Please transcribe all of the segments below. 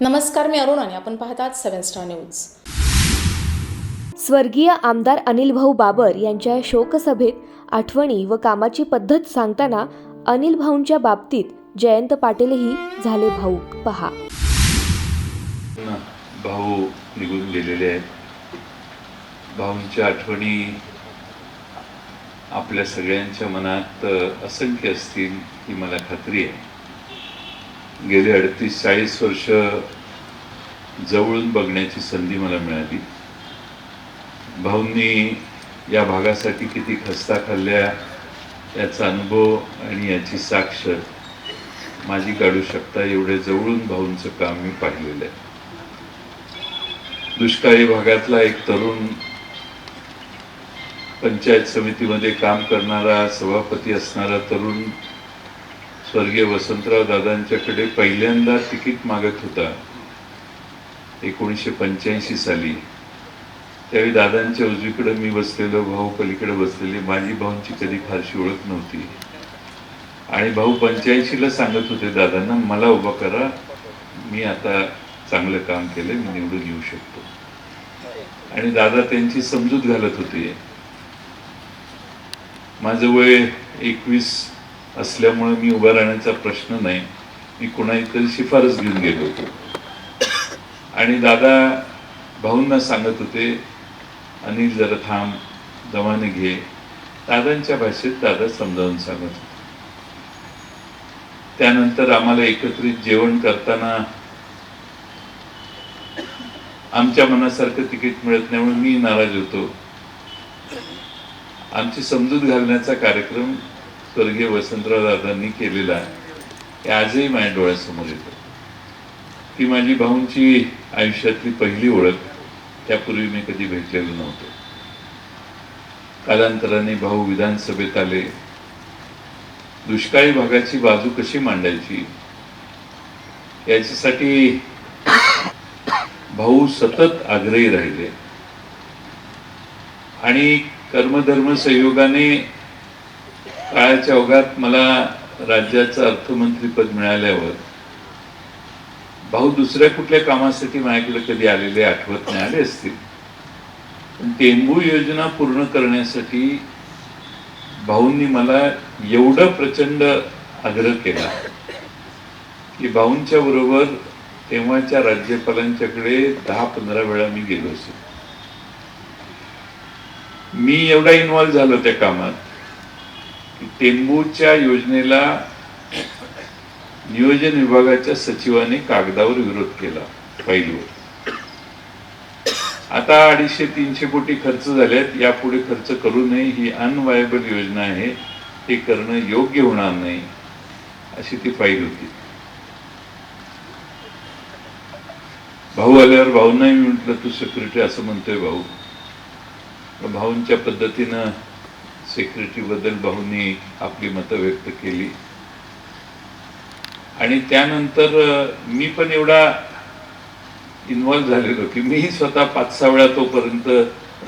नमस्कार मी अरुण आणि आपण पाहतात सेव्हन स्टार न्यूज. स्वर्गीय आमदार अनिल भाऊ बाबर यांच्या शोकसभेत आठवणी व कामाची पद्धत सांगताना अनिल भाऊंच्या बाबतीत जयंत पाटीलही झाले भाऊक. पहा. भाऊ निघून गेलेले आहेत. भाऊंच्या आठवणी आपल्या सगळ्यांच्या मनात असंख्य असतील ही मला खात्री आहे. गेले अडतीस चाळीस वर्ष जवळून बघण्याची संधी मला मिळाली. भाऊंनी या भागासाठी किती खस्ता खाल्ल्या याचा अनुभव आणि याची साक्ष माझी काढू शकता एवढे जवळून भाऊंचं काम मी पाहिलेलं आहे. दुष्काळी भागातला एक तरुण पंचायत समितीमध्ये काम करणारा सभापती असणारा तरुण स्वर्गीय वसंतराव दादांच्याकडे पहिल्यांदा तिकीट मागत होता. एकोणीसशे पंच्याऐंशी साली. त्यावेळी दादांच्या उजवीकडे मी बसलेलो भाऊ पलीकडे बसलेली. माझी भाऊंची कधी फारशी ओळख नव्हती. आणि भाऊ पंच्याऐंशीला सांगत होते दादांना मला उभा करा. मी आता चांगलं काम केलं मी निवडून येऊ शकतो. आणि दादा त्यांची समजूत घालत होते. माझं वय एकवीस असल्यामुळे मी उभा राहण्याचा प्रश्न नाही. मी कोणाही तरी शिफारस घेऊन गेलो होतो. आणि दादा भाऊंना सांगत होते अनिल जरा थांब दमाने घे. दादांच्या भाषेत दादा समजावून सांगत होते. त्यानंतर आम्हाला एकत्रित जेवण करताना आमच्या मनासारखं तिकीट मिळत नाही म्हणून मी नाराज होतो. आमची समजूत घालण्याचा कार्यक्रम स्वर्गीय वसंतराव दादांनी केलेला आहे. आजही माझ्या डोळ्यासमोर येतो. ती माझी भाऊंची आयुष्यातली पहिली ओळख. त्यापूर्वी मी कधी भेटलेलो नव्हतो. कालांतराने भाऊ विधानसभेत आले. दुष्काळी भागाची बाजू कशी मांडायची? याच्यासाठी भाऊ सतत आग्रही राहिले. आणि कर्मधर्म संयोगाने काळाच्या ओघात मला राज्याचं अर्थमंत्रीपद मिळाल्यावर भाऊ दुसऱ्या कुठल्या कामासाठी माझ्याकडे कधी आलेले आठवत नाही आले असतील पण टेंबू योजना पूर्ण करण्यासाठी भाऊंनी मला एवढं प्रचंड आग्रह केला की भाऊंच्या बरोबर तेव्हाच्या राज्यपालांच्याकडे दहा पंधरा वेळा मी गेलो असेल मी एवढा इन्वॉल्व्ह झालो त्या कामात की टेंबूच्या योजनेला नियोजन विभागाच्या सचिवाने कागदावर विरोध केला फाईलवर आता अडीचशे तीनशे कोटी खर्च झाल्यात यापुढे खर्च करू नये ही अनवायबल योजना आहे हे करणं योग्य होणार नाही अशी ती फाईल होती. भाऊ आल्यावर भाऊंनाही मी म्हटलं तू सेक्रेटरी असं म्हणतोय भाऊ. भाऊंच्या पद्धतीनं सेक्रेटरी बद्दल भाऊंनी आपली मतं व्यक्त केली. आणि त्यानंतर मी पण एवढा इन्व्हॉल्व झालेलो की मीही स्वतः पाच सहा वेळा तोपर्यंत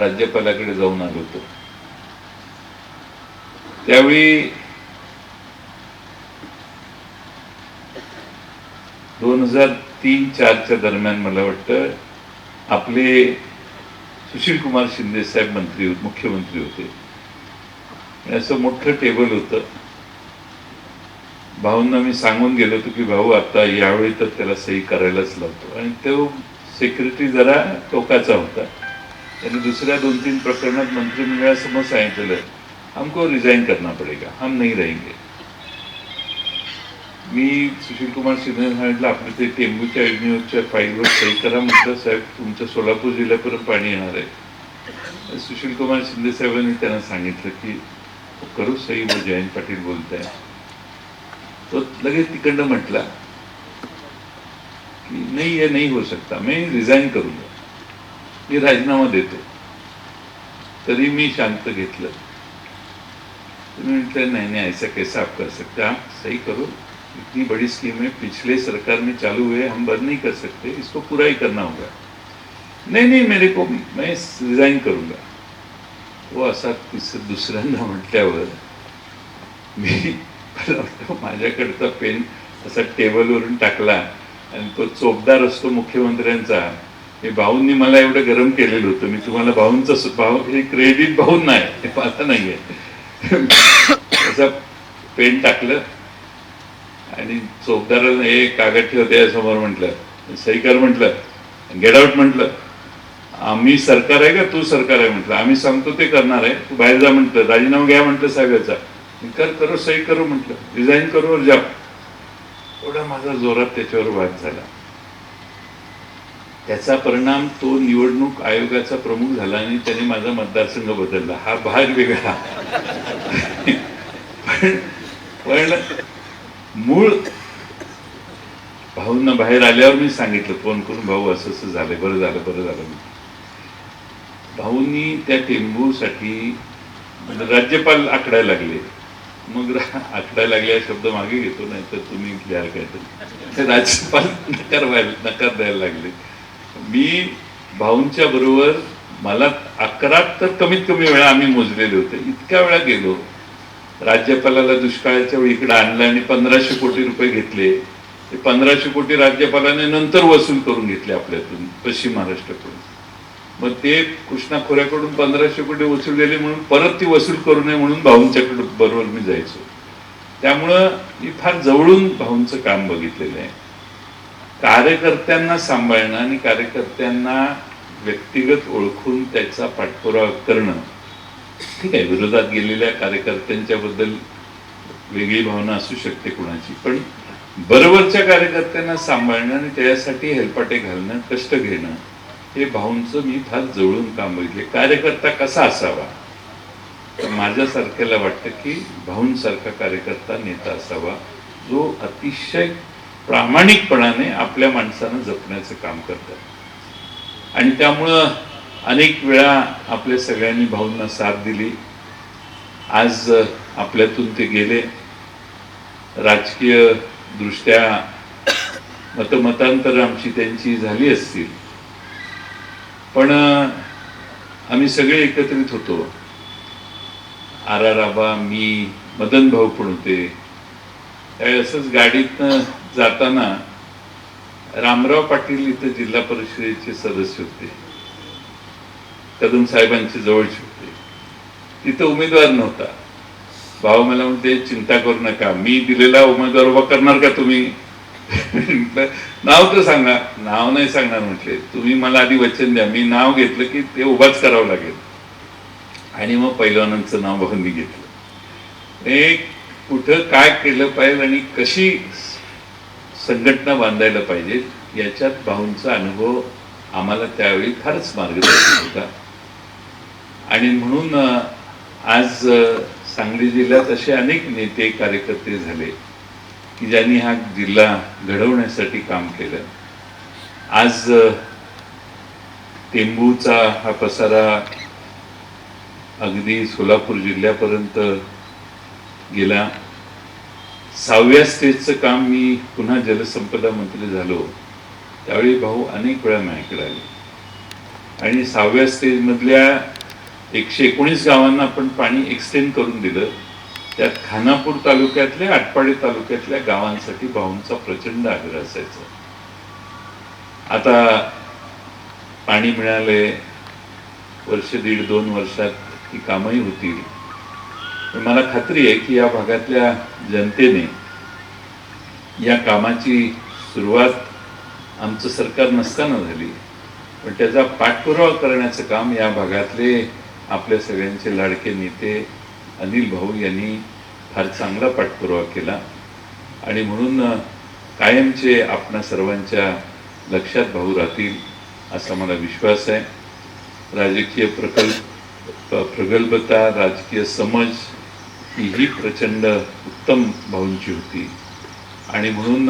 राज्यपालाकडे जाऊन आलो होतो. त्यावेळी दोन हजार तीन चारच्या दरम्यान मला वाटतं आपले सुशील कुमार शिंदे साहेब मंत्री मुख्यमंत्री होते. असं मोठं टेबल होतं. भाऊंना मी सांगून गेलो होतो की भाऊ आता यावेळी तर त्याला सही करायलाच लावतो. आणि तो सेक्रेटरी जरा टोकाचा होता. त्यांनी दुसऱ्या दोन तीन प्रकरणात मंत्रिमंडळासमोर सांगितलेलं हमको रिझाईन करना पडेगा हम नहीं रहेंगे. मी सुशील कुमार शिंदे सांगितलं आपलं ते टेंबूच्या योजनेवरच्या फाईलवर सही करा म्हटलं साहेब तुमच्या सोलापूर जिल्ह्यापर्यंत पाणी येणार आहे. सुशील कुमार शिंदे साहेबांनी त्यांना सांगितलं की करू सही व जयंत पाटील बोलताय. आहे लगेच तिकडनं म्हटला की नाही ये नहीं हो सकता मैं रिझाईन करूँगा मी राजीनामा देतो. तरी मी शांत घेतलं. म्हटलं, नहीं नहीं, ऐसा कैसा आप कर सकते आप सही करो. इतनी बड़ी स्कीम है. पिछले सरकार में चालू हुए, हम बंद नहीं कर सकते. इसको पूरा ही करना होगा. नहीं नहीं, मेरे को मैं रिजाइन करूँगा. वो असा तिस दुसऱ्यांदा म्हटल्यावर, मी माझ्याकडचा पेन असा टेबलवरून टाकला आणि तो चोपदार असतो मुख्यमंत्र्यांचा. हे भाऊंनी मला एवढं गरम केलेलं होतं. मी तुम्हाला भाऊंचं भाऊ हे क्रेडिट भाऊन नाही हे पाहता नाही आहे पेन टाकलं आणि चोपदाराला हे कागद ठेवते समोर म्हटलं. सही कर म्हटलं गेट आउट म्हटलं. आम्ही सरकार आहे का? तू सरकार आहे म्हटलं. आम्ही सांगतो ते करणार आहे. तू बाहेर जा म्हटलं. राजीनामा घ्या म्हटलं साहेबाचा. निकाल करू सही करू म्हटलं. डिझाईन करू और जा एवढा माझा जोरात त्याच्यावर वाद झाला. त्याचा परिणाम तो निवडणूक आयोगाचा प्रमुख झाला आणि त्याने माझा मतदारसंघ बदलला. हा भाग वेगळा. पण पण मूळ भाऊंना बाहेर आल्यावर मी सांगितलं फोन करून भाऊ असं असं झालं बरं झालं बरं झालं. भाऊंनी त्या टेंबूसाठी राज्यपाल आकडायला लागले. मग रा- आकडायला लागले हा शब्द मागे घेतो नाही तर तुम्ही घ्याल काहीतरी. ते राज्यपाल नकार व्हायला नकार द्यायला लागले. मी भाऊंच्या बरोबर मला अकरा तर कमीत कमी वेळा आम्ही मोजलेले होते. इतक्या वेळा गेलो. राज्यपालाला दुष्काळाच्या वेळी इकडे आणलं आणि पंधराशे कोटी रुपये घेतले. ते पंधराशे कोटी राज्यपालाने नंतर वसूल करून घेतले आपल्यातून पश्चिम महाराष्ट्राकडून मग ते कृष्णा खोऱ्याकडून पंधराशे कोटी वसूललेले म्हणून परत ती वसूल करू नये म्हणून भाऊंच्याकडे बरोबर मी जायचो. त्यामुळं मी फार जवळून भाऊंचं काम बघितलेलं आहे. कार्यकर्त्यांना सांभाळणं आणि कार्यकर्त्यांना व्यक्तिगत ओळखून त्याचा पाठपुरावा करणं ठीक आहे विरोधात गेलेल्या कार्यकर्त्यांच्या बद्दल वेगळी भावना असू शकते कुणाची पण बरोबरच्या कार्यकर्त्यांना सांभाळणं आणि त्याच्यासाठी हेलपाटे घालणं कष्ट घेणं हे भाऊंचं मी फार जवळून काम बघितले कार्यकर्ता कसा असावा? तर माझ्यासारख्याला वाटतं की भाऊंसारखा कार्यकर्ता नेता असावा जो अतिशय प्रामाणिकपणाने आपल्या माणसानं जपण्याचं काम करतात. आणि त्यामुळं अनेक वेळा आपल्या सगळ्यांनी भाऊंना साथ दिली. आज आपल्यातून ते गेले. राजकीय दृष्ट्या मतमतांतर आमची त्यांची झाली असतील. पण आम्ही सगळे एकत्रित होतो. आर आबा मी मदन भाऊ पण होते. त्यावेळी असंच गाडीतनं जाताना रामराव पाटील इथं जिल्हा परिषदेचे सदस्य होते. कदम साहेबांचे जवळचे होते. तिथं उमेदवार नव्हता. भाऊ मला म्हणते चिंता करू नका. मी दिलेला उमेदवार उभा करणार का तुम्ही? नाव तर सांगा. नाव नाही सांगणार म्हटले. तुम्ही मला आधी वचन द्या. मी नाव घेतलं की ते उभाच करावं लागेल. आणि मग पैलवानांचं नाव बघून मी घेतलं. एक कुठं काय केलं पाहिजे आणि कशी संघटना बांधायला पाहिजे याच्यात भाऊंचा अनुभव आम्हाला त्यावेळी फारच मार्गदर्शन होता. आणि म्हणून आज सांगली जिल्ह्यात असे अनेक नेते कार्यकर्ते झाले. की ज्यांनी हा जिल्हा घडवण्यासाठी काम केलं. आज टेंबूचा हा पसारा अगदी सोलापूर जिल्ह्यापर्यंत गेला. सहाव्या स्टेजचं काम मी पुन्हा जलसंपदा मंत्री झालो. त्यावेळी भाऊ अनेक वेळा माझ्याकडे आले. आणि सहाव्या स्टेजमधल्या एकशे एकोणीस गावांना आपण पाणी एक्सटेंड करून दिलं. त्यात खानापूर तालुक्यातल्या आटपाडी तालुक्यातल्या गावांसाठी भाऊंचा प्रचंड आग्रह असायचा. आता पाणी मिळाले वर्ष दीड दोन वर्षात ही कामही होतील. पण मला खात्री आहे की या भागातल्या जनतेने या कामाची सुरुवात आमचं सरकार नसताना झाली. पण त्याचा पाठपुरावा करण्याचं काम या भागातले आपल्या सगळ्यांचे लाडके नेते अनिल भाऊ यांनी फार चांगला पाठपुरावा केला. आणि म्हणून कायमचे आपणा सर्वांच्या लक्षात भाऊ राहतील असा मला विश्वास आहे. राजकीय प्रकल्प प्रगल्भता राजकीय समज ही ही प्रचंड उत्तम भाऊंची होती. आणि म्हणून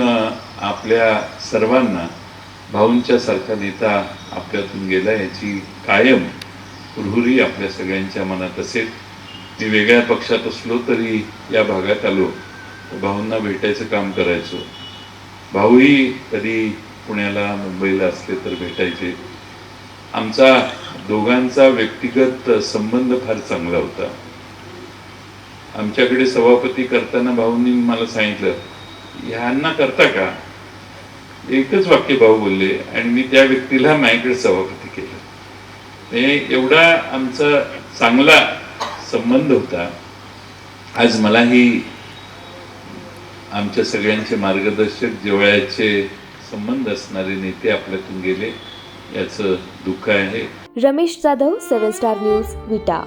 आपल्या सर्वांना भाऊंच्या सारखा नेता आपल्यातून गेला याची कायम हुरहुरी आपल्या सगळ्यांच्या मनात असेल. मी वेगळ्या पक्षात असलो तरी या भागात आलो. भाऊंना भेटायचं काम करायचो. भाऊही कधी पुण्याला मुंबईला असले तर भेटायचे. आमचा दोघांचा व्यक्तिगत संबंध फार चांगला होता. आमच्याकडे सभापती करताना भाऊंनी मला सांगितलं ह्यांना करता का? एकच वाक्य भाऊ बोलले आणि मी त्या व्यक्तीला माझ्याकडे सभापती केलं. हे एवढा आमचा चांगला संबंध होता. आज मलाही आमच्या सगळ्यांचे मार्गदर्शक जेवळ्याचे संबंध असणारे नेते आपल्यातून गेले याचं दुःख आहे. Ramesh Jadhav seven star news Vita.